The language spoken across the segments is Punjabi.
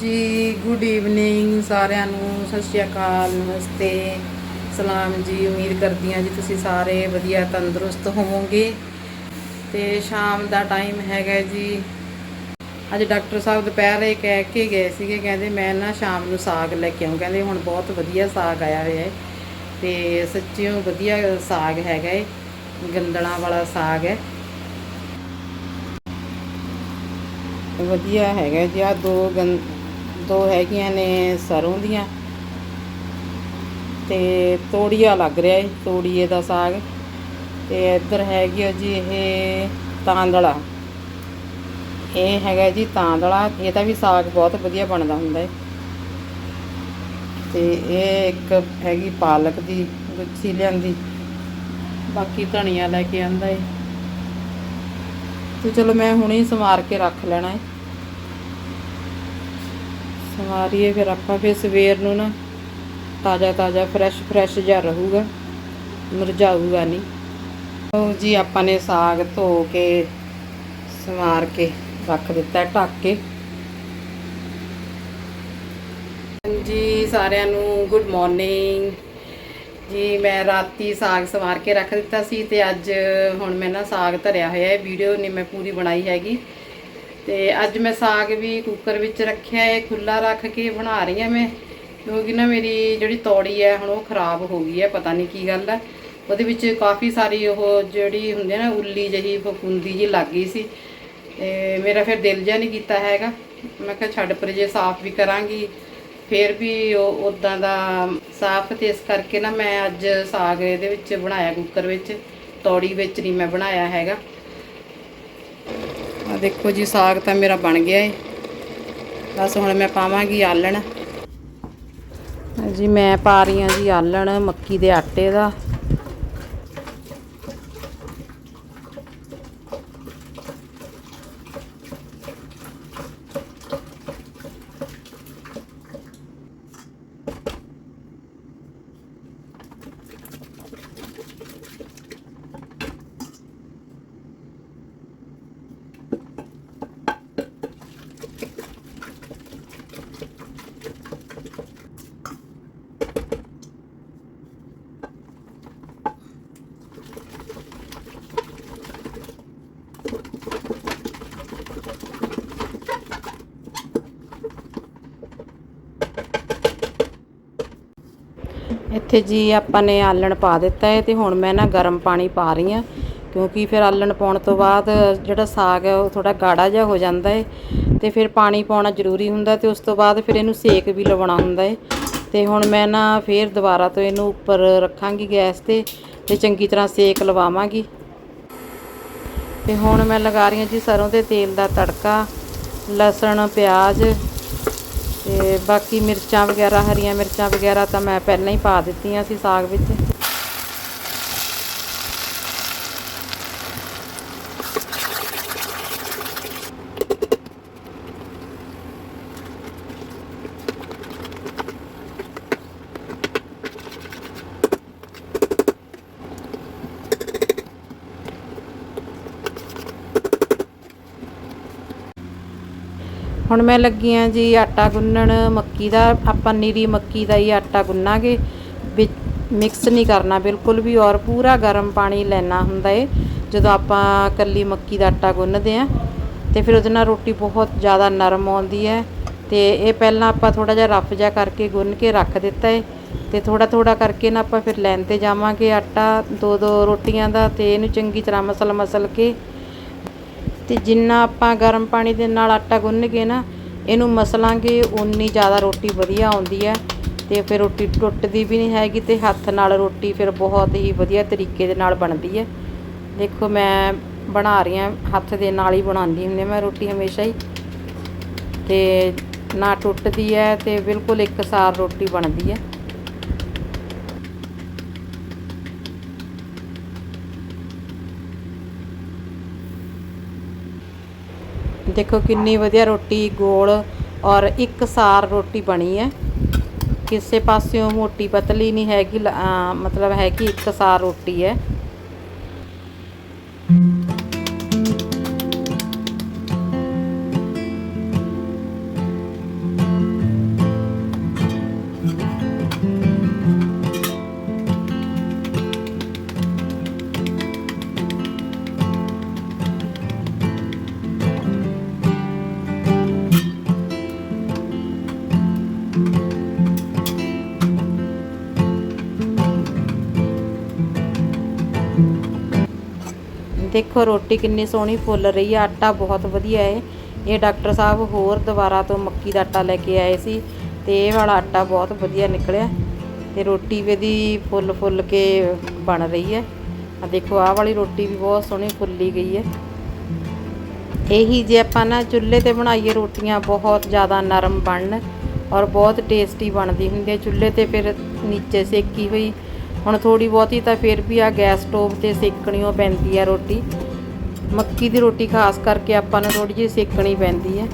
ਜੀ ਗੁੱਡ ਈਵਨਿੰਗ ਸਾਰਿਆਂ ਨੂੰ, ਸਤਿ ਸ਼੍ਰੀ ਅਕਾਲ, ਨਮਸਤੇ, ਸਲਾਮ ਜੀ, ਉਮੀਦ ਕਰਦੀ ਹਾਂ ਜੀ ਤੁਸੀਂ ਸਾਰੇ ਵਧੀਆ ਤੰਦਰੁਸਤ ਹੋਵੋਗੇ। ਤੇ ਸ਼ਾਮ ਦਾ ਟਾਈਮ ਹੈਗਾ ਜੀ। ਅੱਜ ਡਾਕਟਰ ਸਾਹਿਬ ਦੁਪਹਿਰੇ ਕਹਿ ਕੇ ਗਏ ਸੀਗੇ, ਕਹਿੰਦੇ ਮੈਂ ਨਾ ਸ਼ਾਮ ਨੂੰ ਸਾਗ ਲੈ ਕੇ ਆਉਂ ਕਹਿੰਦੇ ਹੁਣ ਬਹੁਤ ਵਧੀਆ ਸਾਗ ਆਇਆ ਹੋਇਆ ਹੈ। ਤੇ ਸੱਚਿਓ ਵਧੀਆ ਸਾਗ ਹੈਗਾ ਏ ਗੰਦਲਾਂ ਵਾਲਾ ਸਾਗ ਹੈ। ਵਧੀਆ ਹੈਗਾ ਜੀ। ਆ ਦੋ ਗੰ ਦੋ ਹੈਗੀਆਂ ਨੇ ਸਰੋਂ ਦੀਆਂ। ਤੇ ਤੋੜੀਆ ਲੱਗ ਰਿਹਾ ਏ, ਤੋੜੀਏ ਦਾ ਸਾਗ। ਤੇ ਇੱਧਰ ਹੈਗੀ ਆ ਜੀ ਇਹ ਤਾਂਦਲਾ। ਇਹ ਹੈਗਾ ਜੀ ਤਾਂਦਲਾ। ਇਹਦਾ ਵੀ ਸਾਗ ਬਹੁਤ ਵਧੀਆ ਬਣਦਾ ਹੁੰਦਾ ਏ। ਤੇ ਇਹ ਇੱਕ ਹੈਗੀ ਪਾਲਕ ਦੀ ਗੁੱਛੀ ਲਿਆਂਦੀ। ਬਾਕੀ ਧਨੀਆ ਲੈ ਕੇ ਆਂਦਾ ਏ। ਤੇ ਚਲੋ ਮੈਂ ਹੁਣੇ ਹੀ ਸਵਾਰ ਕੇ ਰੱਖ ਲੈਣਾ ਏ। ਸਵਾਰੀਏ, ਫਿਰ ਆਪਾਂ ਫਿਰ ਸਵੇਰ ਨੂੰ ਨਾ ਤਾਜ਼ਾ ਤਾਜ਼ਾ ਫਰੈਸ਼ ਫਰੈਸ਼ ਜਿਹਾ ਰਹੂਗਾ ਮੁਰਝਾਊਗਾ ਨਹੀਂ। ਉਹ ਜੀ, ਆਪਾਂ ਨੇ ਸਾਗ ਧੋ ਕੇ, ਸਵਾਰ ਕੇ ਰੱਖ ਦਿੱਤਾ, ਢੱਕ ਕੇ। ਜੀ, ਸਾਰਿਆਂ ਨੂੰ ਗੁੱਡ ਮਾਰਨਿੰਗ ਜੀ, ਮੈਂ ਰਾਤੀ ਸਾਗ ਸਵਾਰ ਕੇ ਰੱਖ ਦਿੱਤਾ ਸੀ ਤੇ ਅੱਜ ਹੁਣ ਮੈਂ ਨਾ ਸਾਗ ਧਰਿਆ ਹੋਇਆ ਹੈ ਵੀਡੀਓ ਨਹੀਂ ਮੈਂ ਪੂਰੀ ਬਣਾਈ ਹੈਗੀ। ਤੇ ਅੱਜ ਮੈਂ ਸਾਗ ਵੀ ਕੁੱਕਰ ਵਿੱਚ ਰੱਖਿਆ ਹੈ ਖੁੱਲਾ ਰੱਖ ਕੇ ਬਣਾ ਰਹੀ ਹਾਂ ਮੈਂ। ਕਿਉਂਕਿ ਨਾ ਮੇਰੀ ਜਿਹੜੀ ਤੌੜੀ ਹੈ ਹੁਣ ਉਹ ਖਰਾਬ ਹੋ ਗਈ ਹੈ, ਪਤਾ ਨਹੀਂ ਕੀ ਗੱਲ ਹੈ। ਉਹਦੇ ਵਿੱਚ ਕਾਫੀ ਸਾਰੀ ਉਹ ਜਿਹੜੀ ਹੁੰਦੀ ਹੈ ਨਾ, ਉੱਲੀ ਜਿਹੀ ਫਫੂੰਦੀ ਜੀ ਲੱਗ ਗਈ ਸੀ। ਤੇ ਮੇਰਾ ਫਿਰ ਦਿਲ ਜਿਹਾ ਨਹੀਂ ਕੀਤਾ ਹੈਗਾ। ਮੈਂ ਕਿਹਾ ਛੱਡ ਪਰ ਜੇ ਸਾਫ਼ ਵੀ ਕਰਾਂਗੀ, ਫਿਰ ਵੀ ਉਹ ਉਦਾਂ ਦਾ ਸਾਫ਼ ਤੇ ਇਸ ਕਰਕੇ ਨਾ ਮੈਂ ਅੱਜ ਸਾਗ ਇਹਦੇ ਵਿੱਚ ਬਣਾਇਆ ਕੁੱਕਰ ਵਿੱਚ। ਤੌੜੀ ਵਿੱਚ ਨਹੀਂ ਮੈਂ ਬਣਾਇਆ ਹੈਗਾ। ਦੇਖੋ ਜੀ, ਸਾਗ ਤਾਂ ਮੇਰਾ ਬਣ ਗਿਆ ਏ। ਬਸ ਹੁਣ ਮੈਂ ਪਾਵਾਂਗੀ ਆਲਣ। ਜੀ ਮੈਂ ਪਾ ਰਹੀ ਹਾਂ ਜੀ ਆਲਣ, ਮੱਕੀ ਦੇ ਆਟੇ ਦਾ। ਇੱਥੇ ਜੀ ਆਪਾਂ ਨੇ ਆਲਣ ਪਾ ਦਿੱਤਾ ਹੈ ਤੇ ਹੁਣ ਮੈਂ ਨਾ ਗਰਮ ਪਾਣੀ ਪਾ ਰਹੀ ਹਾਂ ਕਿਉਂਕਿ ਫਿਰ ਆਲਣ ਪਾਉਣ ਤੋਂ ਬਾਅਦ ਜਿਹੜਾ ਸਾਗ ਹੈ ਉਹ ਥੋੜਾ ਗਾੜਾ ਜਿਹਾ ਹੋ ਜਾਂਦਾ ਹੈ ਤੇ ਫਿਰ ਪਾਣੀ ਪਾਉਣਾ ਜ਼ਰੂਰੀ ਹੁੰਦਾ ਤੇ ਉਸ ਤੋਂ ਬਾਅਦ ਫਿਰ ਇਹਨੂੰ ਸੇਕ ਵੀ ਲਵਾਉਣਾ ਹੁੰਦਾ ਹੈ ਤੇ ਹੁਣ ਮੈਂ ਨਾ ਫਿਰ ਦੁਬਾਰਾ ਤੋਂ ਇਹਨੂੰ ਉੱਪਰ ਰੱਖਾਂਗੀ ਗੈਸ ਤੇ ਤੇ ਚੰਗੀ ਤਰ੍ਹਾਂ ਸੇਕ ਲਵਾਵਾਂਗੀ। ਤੇ ਹੁਣ ਮੈਂ ਲਗਾ ਰਹੀ ਹਾਂ ਜੀ ਸਰੋਂ ਦੇ ਤੇਲ ਦਾ ਤੜਕਾ, ਲਸਣ, ਪਿਆਜ਼ ਤੇ ਬਾਕੀ ਮਿਰਚਾਂ ਵਗੈਰਾ, ਹਰੀਆਂ ਮਿਰਚਾਂ ਵਗੈਰਾ ਤਾਂ ਮੈਂ ਪਹਿਲਾਂ ਹੀ ਪਾ ਦਿੱਤੀਆਂ ਸੀ ਸਾਗ ਵਿੱਚ। ਹੁਣ ਮੈਂ ਲੱਗੀ ਆ ਜੀ ਆਟਾ ਗੁੰਨਣ, ਮੱਕੀ ਦਾ, ਆਪਾਂ ਨੀਰੀ ਮੱਕੀ ਦਾ ਹੀ ਆਟਾ ਗੁੰਨਾਂਗੇ। ਵਿੱਚ ਮਿਕਸ ਨਹੀਂ ਕਰਨਾ ਬਿਲਕੁਲ ਵੀ ਔਰ ਪੂਰਾ ਗਰਮ ਪਾਣੀ ਲੈਣਾ ਹੁੰਦਾ ਏ। ਜਦੋਂ ਆਪਾਂ ਕੱਲੀ ਮੱਕੀ ਦਾ ਆਟਾ ਗੁੰਨਦੇ ਆ, ਤੇ ਫਿਰ ਉਹਦੇ ਨਾਲ ਰੋਟੀ ਬਹੁਤ ਜ਼ਿਆਦਾ ਨਰਮ ਆਉਂਦੀ ਹੈ ਤੇ ਇਹ ਪਹਿਲਾਂ ਆਪਾਂ ਥੋੜਾ ਜਿਹਾ ਰਫ ਜਿਹਾ ਕਰਕੇ ਗੁੰਨ ਕੇ ਰੱਖ ਦਿੱਤਾ ਏ। ਤੇ ਥੋੜਾ ਥੋੜਾ ਕਰਕੇ ਨਾ ਆਪਾਂ ਫਿਰ ਲੈਣ ਤੇ ਜਾਵਾਂਗੇ ਆਟਾ। ਦੋ ਦੋ ਰੋਟੀਆਂ ਦਾ ਤੇ ਇਹਨੂੰ ਚੰਗੀ ਤਰ੍ਹਾਂ ਮਸਲ ਮਸਲ ਕੇ ਤੇ ਜਿੰਨਾ ਆਪਾਂ ਗਰਮ ਪਾਣੀ ਦੇ ਨਾਲ ਆਟਾ ਗੁੰਨ ਕੇ ਨਾ, ਇਹਨੂੰ ਮਸਲਾਂਗੇ ਉਨੀ ਜ਼ਿਆਦਾ ਰੋਟੀ ਵਧੀਆ ਆਉਂਦੀ ਹੈ ਤੇ ਫਿਰ ਰੋਟੀ ਟੁੱਟਦੀ ਵੀ ਨਹੀਂ ਹੈਗੀ ਤੇ ਹੱਥ ਨਾਲ ਰੋਟੀ ਫਿਰ ਬਹੁਤ ਹੀ ਵਧੀਆ ਤਰੀਕੇ ਦੇ ਨਾਲ ਬਣਦੀ ਹੈ। ਦੇਖੋ ਮੈਂ ਬਣਾ ਰਹੀ ਹਾਂ, ਹੱਥ ਦੇ ਨਾਲ ਹੀ ਬਣਾਉਂਦੀ ਹੁੰਦੀ ਮੈਂ ਰੋਟੀ ਹਮੇਸ਼ਾ ਹੀ। ਤੇ ਨਾ ਟੁੱਟਦੀ ਹੈ ਤੇ ਬਿਲਕੁਲ ਇੱਕਸਾਰ ਰੋਟੀ ਬਣਦੀ ਹੈ। ਦੇਖੋ ਕਿੰਨੀ ਵਧੀਆ ਰੋਟੀ, ਗੋਲ ਔਰ ਇੱਕਸਾਰ ਰੋਟੀ ਬਣੀ ਹੈ। ਕਿਸੇ ਪਾਸਿਓਂ ਮੋਟੀ ਪਤਲੀ ਨਹੀਂ ਹੈਗੀ ਮਤਲਬ ਹੈ ਕਿ ਇੱਕਸਾਰ ਰੋਟੀ ਹੈ। ਦੇਖੋ ਰੋਟੀ ਕਿੰਨੀ ਸੋਹਣੀ ਫੁੱਲ ਰਹੀ ਹੈ ਆਟਾ ਬਹੁਤ ਵਧੀਆ ਹੈ ਇਹ ਡਾਕਟਰ ਸਾਹਿਬ ਹੋਰ ਦੁਬਾਰਾ ਤੋਂ ਮੱਕੀ ਦਾ ਆਟਾ ਲੈ ਕੇ ਆਏ ਸੀ ਤੇ ਇਹ ਵਾਲਾ ਆਟਾ ਬਹੁਤ ਵਧੀਆ ਨਿਕਲਿਆ ਤੇ ਰੋਟੀ ਵੀ ਇਹਦੀ ਫੁੱਲ ਫੁੱਲ ਕੇ ਬਣ ਰਹੀ ਹੈ ਆ ਦੇਖੋ, ਆਹ ਵਾਲੀ ਰੋਟੀ ਵੀ ਬਹੁਤ ਸੋਹਣੀ ਫੁੱਲੀ ਗਈ ਹੈ ਇਹੀ ਜੇ ਆਪਾਂ ਨਾ ਚੁੱਲ੍ਹੇ ਤੇ ਬਣਾਈਏ ਰੋਟੀਆਂ, ਬਹੁਤ ਜ਼ਿਆਦਾ ਨਰਮ ਬਣਨ ਔਰ ਬਹੁਤ ਟੇਸਟੀ ਬਣਦੀ ਹੁੰਦੀ ਹੈ ਚੁੱਲ੍ਹੇ ਤੇ ਫਿਰ ਨੀਚੇ ਸੇਕੀ ਹੋਈ ਹੁਣ ਥੋੜੀ ਬਹੁਤੀ ਤਾਂ ਫਿਰ ਵੀ ਆ ਗੈਸ ਸਟੋਵ ਤੇ ਸੇਕਣੀਓ ਪੈਂਦੀ ਆ ਰੋਟੀ। ਮੱਕੀ ਦੀ ਰੋਟੀ ਖਾਸ ਕਰਕੇ ਆਪਾਂ ਨੂੰ ਥੋੜੀ ਜਿਹੀ ਸੇਕਣੀ ਪੈਂਦੀ ਹੈ।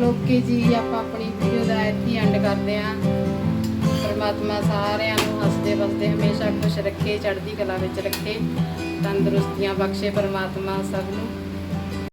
ਲੋਕੀ ਜੀ, ਆਪਾਂ ਆਪਣੀ ਐਂਡ ਕਰਦੇ ਆਂ ਪਰਮਾਤਮਾ ਸਾਰਿਆਂ ਨੂੰ ਹੱਸਦੇ ਵਸਦੇ ਹਮੇਸ਼ਾ ਖੁਸ਼ ਰੱਖੇ, ਚੜ੍ਹਦੀ ਕਲਾ ਵਿੱਚ ਰੱਖੇ, ਤੰਦਰੁਸਤੀਆਂ ਬਖਸ਼ੇ ਪਰਮਾਤਮਾ ਸਭ ਨੂੰ।